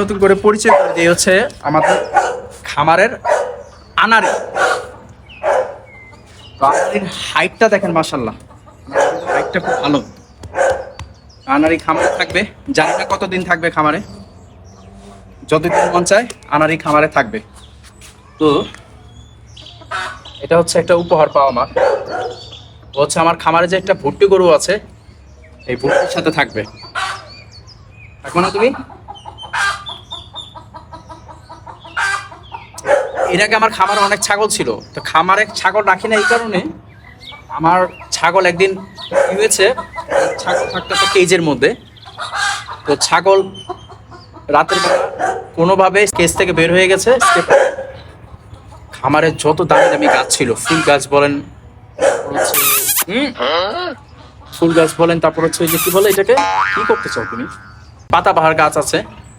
নতুন করে পরিচয় করে দিয়ে হচ্ছে আমাদের খামারের আনারি হাইটটা দেখেন মাসাল্লাহ হাইটটা খুব ভালো। আনারি খামারে থাকবে, জানি না কতদিন থাকবে খামারে। যতদিন মন চায় আনারি খামারে থাকবে। তো এটা হচ্ছে একটা উপহার পাওয়া আমার হচ্ছে আমার খামারে যে একটা ভুট্টি গরু আছে, এই ভুট্টির সাথে থাকবে। থাকবে না তুমি? এর আগে আমার খামারে অনেক ছাগল ছিল। তো খামারে ছাগল রাখি না এই কারণে আমার ছাগল একদিন হয়েছে, ছাগল থাকতো একটা কেজের মধ্যে। তো ছাগল রাতের বেলা কোনোভাবে কেস থেকে বের হয়ে গেছে খামারে যত দামি দামি গাছ ছিল, ফুল গাছ বলেন ফুল গাছ বলেন, তারপর হচ্ছে যে কি বলে এটাকে? কি করতে চাও তুমি? পাতাবাহার গাছ আছে,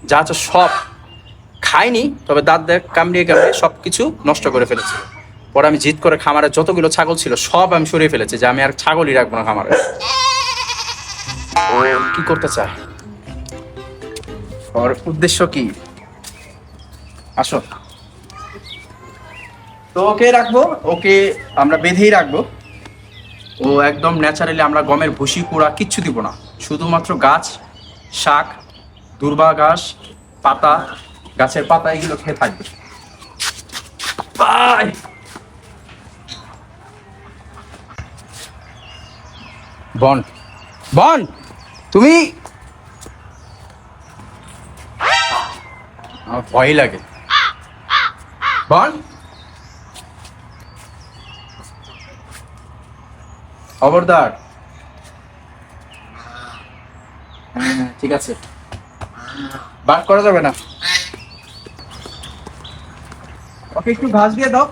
যা আছে সব খাইনি তবে দাঁত কামড়িয়ে কামড়িয়ে সব কিছু নষ্ট করে ফেলেছে। পরে আমি জিদ করে খামারে যতগুলো ছাগল ছিল, সব আমি সরিয়ে ফেলেছি যে আমি আর ছাগলই রাখব না খামারে। কি করতে চায়? ওর উদ্দেশ্য কি? আসো। তো ওকে রাখব, ওকে আমরা বেঁধেই রাখব। ও একদম ন্যাচারালি আমরা গমের ভুসি, কুড়া কিচ্ছু দিব না। শুধুমাত্র গাছ, শাক, দুর্বা ঘাস পাতা গাছের পাতা এগুলো খেয়ে থাকবে। বন। বন! তুমি? আমার ভয় লাগে। বন? খবরদার। হ্যাঁ, ঠিক আছে। বার করা যাবে না। ওকে একটু ঘাস দিয়ে দাও।